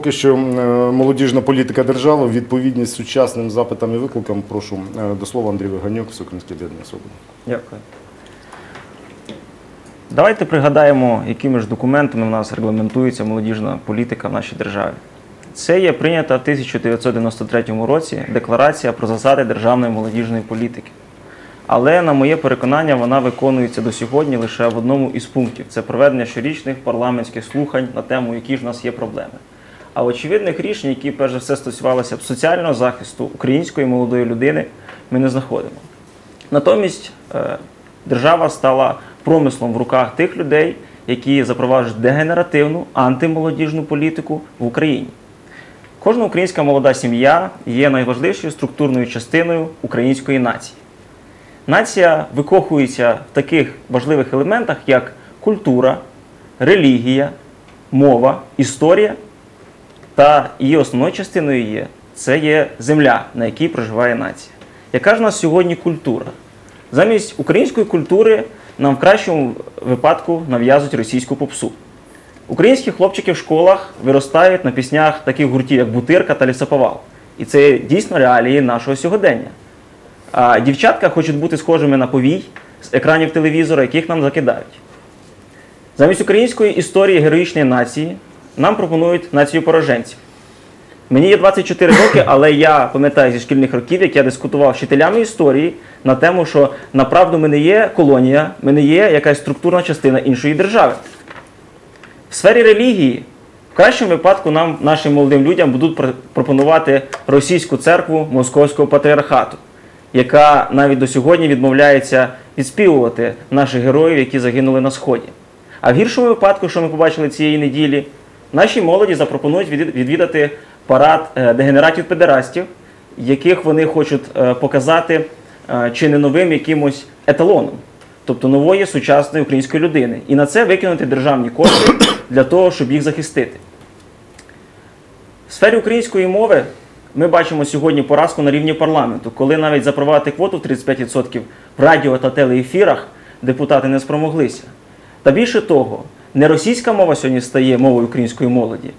Поки що е, молодіжна політика держави, відповідність сучасним запитам і викликам. Прошу е, до слова Андрій Виганюк, Всеукраїнське об'єднання Свобода. Дякую. Давайте пригадаємо, якими ж документами в нас регламентується молодіжна політика в нашій державі. Це є прийнята в 1993 році Декларація про засади державної молодіжної політики. Але, на моє переконання, вона виконується до сьогодні лише в одному із пунктів це проведення щорічних парламентських слухань на тему, які ж в нас є проблеми. А очевидних рішень, які перш за все стосувалися б соціального захисту української молодої людини, ми не знаходимо. Натомість е, держава стала промислом в руках тих людей, які запроваджують дегенеративну антимолодіжну політику в Україні. Кожна українська молода сім'я є найважливішою структурною частиною української нації. Нація викохується в таких важливих елементах, як культура, релігія, мова, історія, та її основною частиною є це є земля, на якій проживає нація. Яка ж у нас сьогодні культура? Замість української культури нам в кращому випадку нав'язують російську попсу. Українські хлопчики в школах виростають на піснях таких гуртів, як Бутирка та Лісоповал. І це дійсно реалії нашого сьогодення. А дівчатка хочуть бути схожими на повій з екранів телевізора, яких нам закидають. Замість української історії героїчної нації нам пропонують націю пораженців. Мені є 24 роки, але я пам'ятаю зі шкільних років, як я дискутував з вчителями історії на тему, що направду ми не є колонія, ми не є якась структурна частина іншої держави. В сфері релігії, в кращому випадку, нам, нашим молодим людям, будуть пропонувати російську церкву Московського патріархату, яка навіть до сьогодні відмовляється відспівувати наших героїв, які загинули на Сході. А в гіршому випадку, що ми побачили цієї неділі, нашій молоді запропонують відвідати парад е, дегенератів-педерастів, яких вони хочуть е, показати е, чи не новим якимось еталоном, тобто нової сучасної української людини. І на це викинути державні кошти для того, щоб їх захистити. В сфері української мови ми бачимо сьогодні поразку на рівні парламенту, коли навіть запровадити квоту в 35% в радіо та телеефірах депутати не спромоглися. Та більше того, не російська мова сьогодні стає мовою української молоді,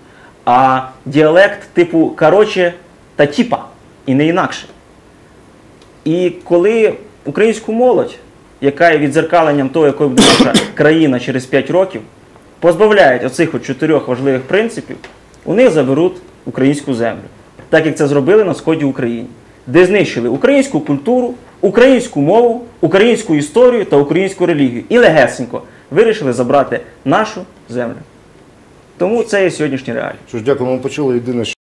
а діалект типу короче та тіпа, і не інакше. І коли українську молодь, яка є відзеркаленням того, якою буде наша країна через 5 років, позбавляють оцих от чотирьох важливих принципів, у них заберуть українську землю, так як це зробили на сході України, де знищили українську культуру, українську мову, українську історію та українську релігію. І легесенько вирішили забрати нашу землю. Тому це є сьогоднішні реалії. Що ж, дякую, ми почули єдине,